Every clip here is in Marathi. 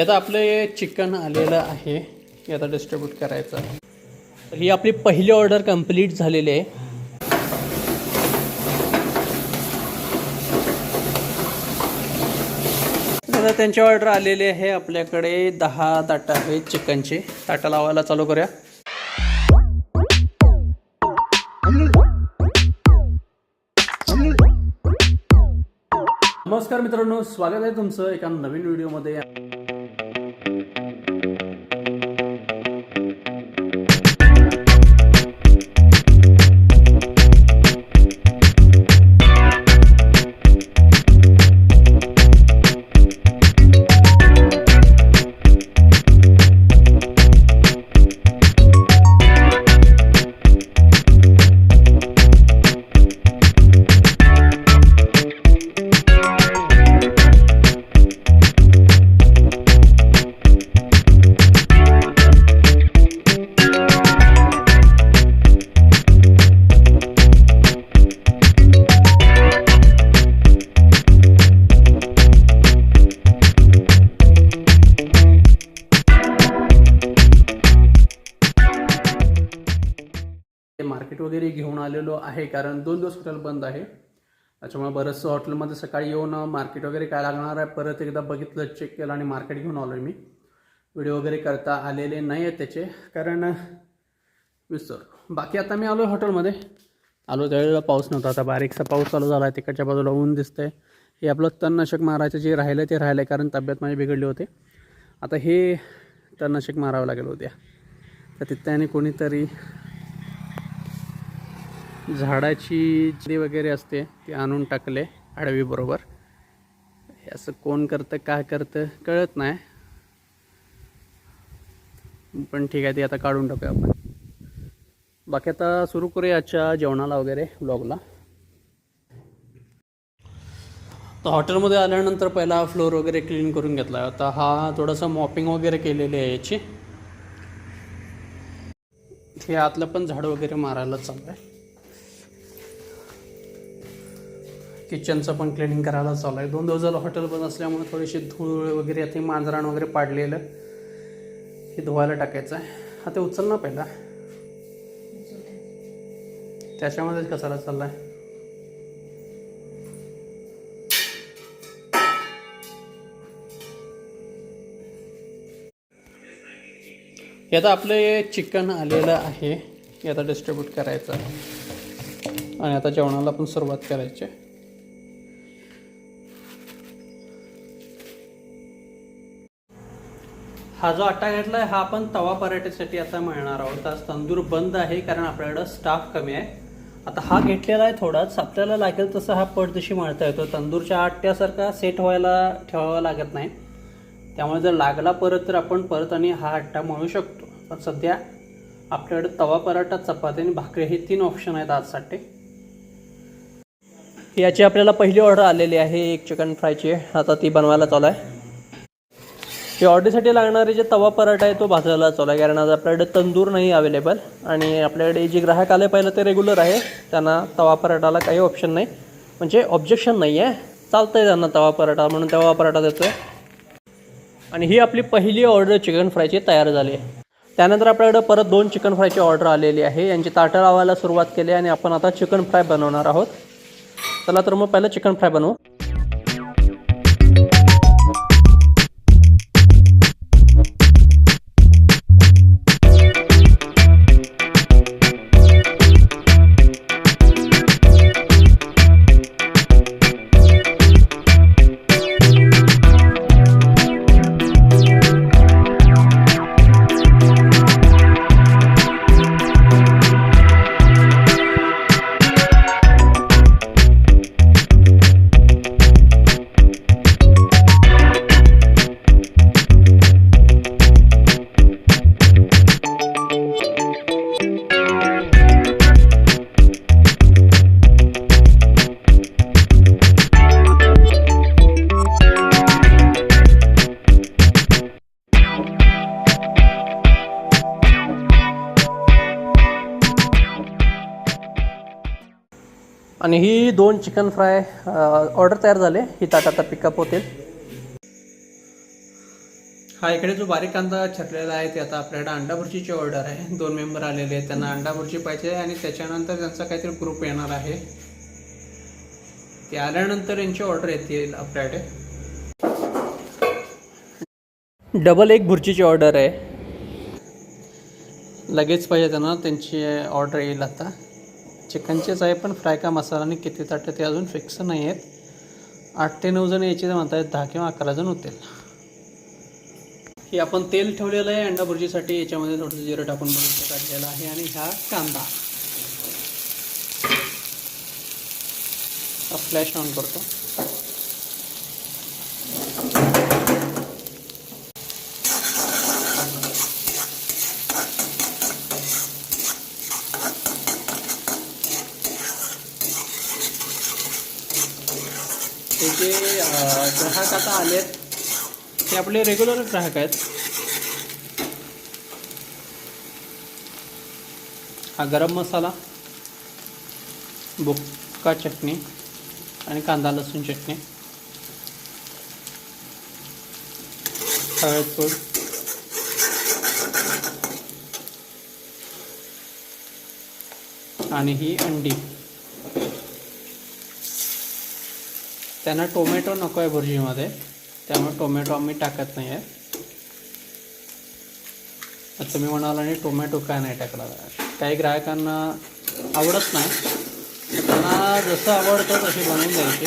आता आपलं चिकन आलेलं आहे. हे आता डिस्ट्रीब्यूट करायचं तर ही आपली पहिली ऑर्डर कंप्लीट झालेली आहे. आता त्यांची ऑर्डर आलेली आहे आपल्याकडे. दहा ताटं आहेत चिकनचे. ताटं लावायला चालू करूया. नमस्कार मित्रांनो स्वागत आहे तुमचं एका नवीन व्हिडिओमध्ये मार्केट वगैरे घेऊन आलेलो आहे कारण दोन दिवस हॉटेल बंद आहे. त्याच्यामुळे बरंचसं हॉटेलमध्ये सकाळी येऊन मार्केट वगैरे काय लागणार आहे परत एकदा बघितलं चेक केलं आणि मार्केट घेऊन आलो आहे मी. व्हिडिओ वगैरे करता आलेले नाही आहेत त्याचे कारण विसर बाकी आता मी आलो आहे हॉटेलमध्ये. आलो त्यावेळेला पाऊस नव्हता आता बारीकसा पाऊस चालू झाला आहे तिकडच्या बाजूला ऊन दिसतंय. हे आपलं तणनाशक मारायचं जे राहिलं ते राहिलं आहे कारण तब्येत माझी बिघडली होते. आता हे तणनाशक मारावं लागेल उद्या. तर तिथे आणि कोणीतरी झाडाची जी वगैरे असते ती आणून टाकले आडवीबरोबर असं कोण करतं काय करतं कळत नाही. पण ठीक आहे ते आता काढून टाकूया आपण. बाकी आता सुरू करूया आजच्या जेवणाला वगैरे ब्लॉगला तर हॉटेलमध्ये आल्यानंतर पहिला फ्लोअर वगैरे क्लीन करून घेतला. आता हा थोडासा मॉपिंग वगैरे केलेली आहे याची. हे आतलं पण झाड वगैरे मारायला चालू आहे किचनचं पण क्लिनिंग करायला चालू आहे. दोन दिवस झालं हॉटेल बंद असल्यामुळे थोडीशी धूळ वगैरे आता मांजराण वगैरे पाडलेलं. हे धुवायला टाकायचं आहे. हा ते उचल ना पहिला. त्याच्यामध्येच कसायला चालला आहे हे आता आपलं हे चिकन आलेलं आहे. हे आता डिस्ट्रीब्यूट करायचं आणि आता जेवणाला पण सुरुवात करायची हा जो आटा घेतलाय हा आपण तवा पराठ्यासाठी आता मिळणार आहोत. आज तंदूर बंद आहे कारण आपल्याकडं स्टाफ कमी आहे. आता हा घेतलेला आहे थोडाच. आपल्याला लागेल तसं हा पटदशी मळता येतो. तंदूरच्या आट्यासारखा सेट व्हायला ठेवावा लागत नाही. त्यामुळे जर लागला परत तर आपण परत आणि हा आट्टा मळू शकतो. पण सध्या आपल्याकडे तवा पराठा चपाती आणि भाकरी हे तीन ऑप्शन आहेत आजसाठी. याची आपल्याला पहिली ऑर्डर आलेली आहे एक चिकन फ्रायची आता ती बनवायला चालू आहे. हे ऑर्डरसाठी लागणारे जे तवा पराठा आहे तो भाजायला चालू आहे कारण आज आपल्याकडे तंदूर नाही अवेलेबल आणि आपल्याकडे जे ग्राहक आले पहिलं ते रेग्युलर आहे त्यांना तवा पराठाला काही ऑप्शन नाही. म्हणजे ऑब्जेक्शन नाही आहे चालतं आहे त्यांना तवा पराठा म्हणून तवा पराठा देतो आहे आणि ही आपली पहिली ऑर्डर चिकन फ्रायची तयार झाली आहे. त्यानंतर आपल्याकडे परत दोन चिकन फ्रायची ऑर्डर आलेली आहे. यांची ताटं लावायला सुरुवात केली आणि आपण आता चिकन फ्राय बनवणार आहोत. चला तर मग पहिलं चिकन फ्राय बनवू. आणि ही दोन चिकन फ्राय ऑर्डर तयार झाले. ही ताट आता पिकअप होतील. हा इकडे जो बारीक कांदा छरलेला आहे ते आता आपल्याकडे अंडा भुर्जीची ऑर्डर आहे. दोन मेंबर आलेले आहेत त्यांना अंडा भुर्जी पाहिजे आणि त्याच्यानंतर त्यांचा काहीतरी ग्रुप येणार आहे. ते आल्यानंतर यांची ऑर्डर येतील आपल्याकडे. डबल एक भुर्जीची ऑर्डर आहे. लगेच पाहिजे त्यांना त्यांची ऑर्डर येईल आता. चिकनचेच आहे पण फ्राय का मसाला आणि किती ताटं ते अजून फिक्स नाही आहेत. आठ ते नऊ जण यायचे म्हणतात दहा किंवा अकरा जण होतील. हे आपण तेल ठेवलेलं आहे अंडा भुर्जीसाठी. याच्यामध्ये थोडंसं जिरं टाकून बघितलं काढलेलं आहे आणि हा कांदा. फ्लॅश ऑन करतो. जे ग्राहक आता आलेत. ते आपले रेग्युलर ग्राहक आहेत. हा गरम मसाला बुक्का चटणी आणि कांदा लसूण चटणी हळदपूड आणि ही अंडी. त्यांना टोमॅटो नको आहे भुर्जीमध्ये त्यामुळे टोमॅटो आम्ही टाकत नाही आहे आता तुम्ही म्हणाल आणि टोमॅटो काय नाही टाकला? काही ग्राहकांना आवडत नाही. त्यांना जसं आवडतं तशी बनवून द्यायची.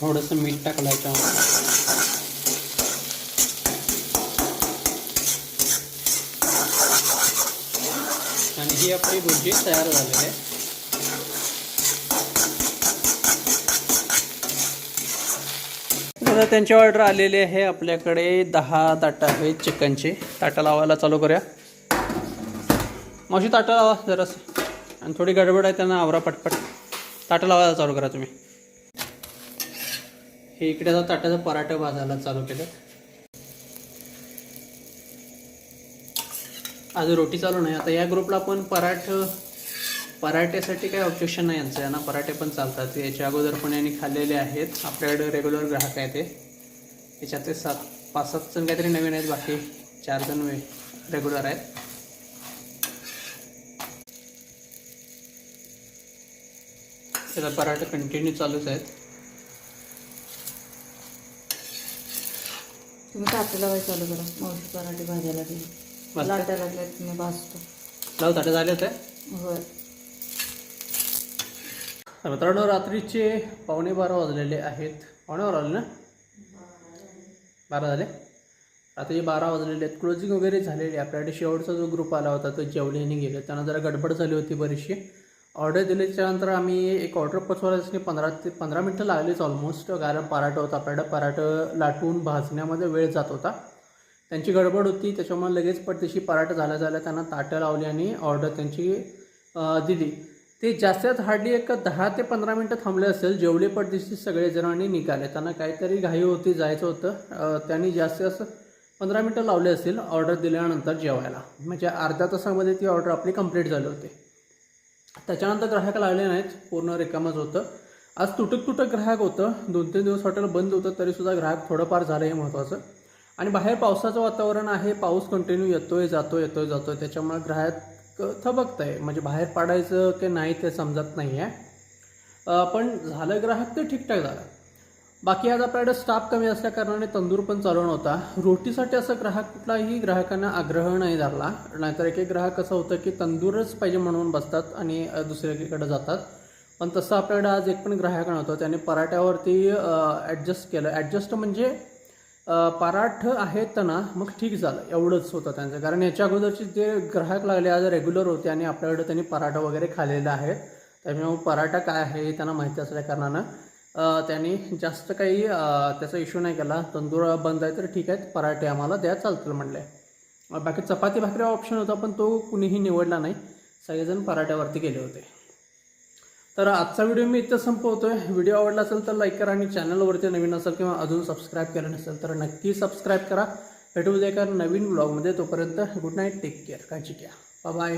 थोडंसं मीठ टाकलं याच्यामध्ये आणि ही आपली भुर्जी तयार झालेली आहे. आता त्यांची ऑर्डर आलेली आहे आपल्याकडे दहा ताटं आहेत चिकनचे. ताटं लावायला चालू करूया. मावशी ताटं लावा जरासं. आणि थोडी गडबड आहे त्यांना आवरा पटपट. ताटं लावायला चालू करा तुम्ही. हे इकडे आता ताटाचं पराठा भाजायला चालू केलं. आज रोटी चालू नाही. आता या ग्रुपला पण पराठ पराठ्यासाठी काही ऑब्जेक्शन नाही यांचं. यांना पराठे पण चालतात. याच्या अगोदर पण यांनी खाल्लेले आहेत. आपल्याकडे रेग्युलर ग्राहक आहे ते याच्यात ते सात पाच सात जण काहीतरी नवीन आहेत. बाकी चार जण वे रेग्युलर आहेत. त्याचा पराठा कंटिन्यू चालूच आहेत. तुम्ही ताटं लावायला चालू करा. मावशी पराठे भाजायला भाजते? लाटा लागल्यात तुम्ही भाजतो. लाव ताटे झाले होते होय. मित्रांनो रात्रीचे पावणे बारा वाजलेले आहेत. पावणे बारा वाजले ना? बारा झाले? रात्री बारा वाजलेले आहेत. क्लोजिंग वगैरे झालेली आपल्याकडे शेवटचा जो ग्रुप आला होता तो जेवले आणि गेले. त्यांना जरा गडबड झाली होती बरीचशी. ऑर्डर दिल्याच्या नंतर आम्ही एक ऑर्डर पोचवायला पंधरा ते पंधरा मिनटं लागलीच ऑलमोस्ट कारण पराठा होता आपल्याकडं पराठं लाटून भाजण्यामध्ये वेळ जात होता. त्यांची गडबड होती त्याच्यामुळे लगेच पटदेशी पराठा झाल्या झाल्या त्यांना ताटं लावली आणि ऑर्डर त्यांची दिली. ते जास्तीत हार्डली एक दहा ते पंधरा मिनटं थांबले असेल जेवले पटदिशी सगळे जणांनी निघाले. त्यांना काहीतरी घाई होती जायचं होतं. त्यांनी जास्तीत जास्त पंधरा मिनटं लावले असतील ऑर्डर दिल्यानंतर जेवायला. म्हणजे अर्ध्या तासामध्ये ती ऑर्डर आपली कंप्लीट झाली होती. त्याच्यानंतर ग्राहक लागले नाहीत पूर्ण रिकामच होतं. आज तुटक तुटक ग्राहक होतं. दोन तीन दिवस हॉटेल बंद होतं तरीसुद्धा ग्राहक थोडंफार झालं हे महत्त्वाचं आणि बाहेर पावसाचं वातावरण आहे पाऊस कंटिन्यू येतोय जातोय येतोय जातोय. त्याच्यामुळे ग्राहक थबकत आहे म्हणजे बाहेर पाडायचं की नाही ते समजत नाही आहे पण झालं ग्राहक ते ठीकठाक झालं. बाकी आज आपल्याकडे स्टाफ कमी असल्याकारणाने तंदूर पण चालू नव्हता रोटीसाठी असं ग्राहक कुठलाही ग्राहकांना आग्रह नाही धरला. नाहीतर एक एक ग्राहक असं होतं की तंदूरच पाहिजे म्हणून बसतात आणि दुसऱ्याकडे जातात. पण तसं आपल्याकडे आज एक पण ग्राहक नव्हतं. त्याने पराठ्यावरती ॲडजस्ट केलं. ॲडजस्ट म्हणजे पराठ आहेत ना मग ठीक झालं. एवढंच होतं त्यांचं. कारण याच्या अगोदरचे जे ग्राहक लागले आज रेग्युलर होते आणि आपल्याकडे त्यांनी पराठा वगैरे खाल्लेला आहे. त्यामुळे पराठा काय आहे हे त्यांना माहिती असल्या कारणानं त्यांनी जास्त काही त्याचा इश्यू नाही केला. तंदूर बंद आहे तर ठीक आहे पराठे आम्हाला द्या चालतील म्हणले. बाकी चपाती भाकरी ऑप्शन होता पण तो कुणीही निवडला नाही. सगळेजण पराठ्यावरती गेले होते. तर आजचा व्हिडिओ मी इथं संपवतो आहे व्हिडिओ आवडला असेल तर लाईक करा आणि चॅनलवरती नवीन असेल किंवा अजून सबस्क्राईब केलं नसेल तर नक्की सबस्क्राईब करा. भेटू उद्या एका नवीन ब्लॉगमध्ये तोपर्यंत गुड नाईट टेक केअर काळजी घ्या. बाय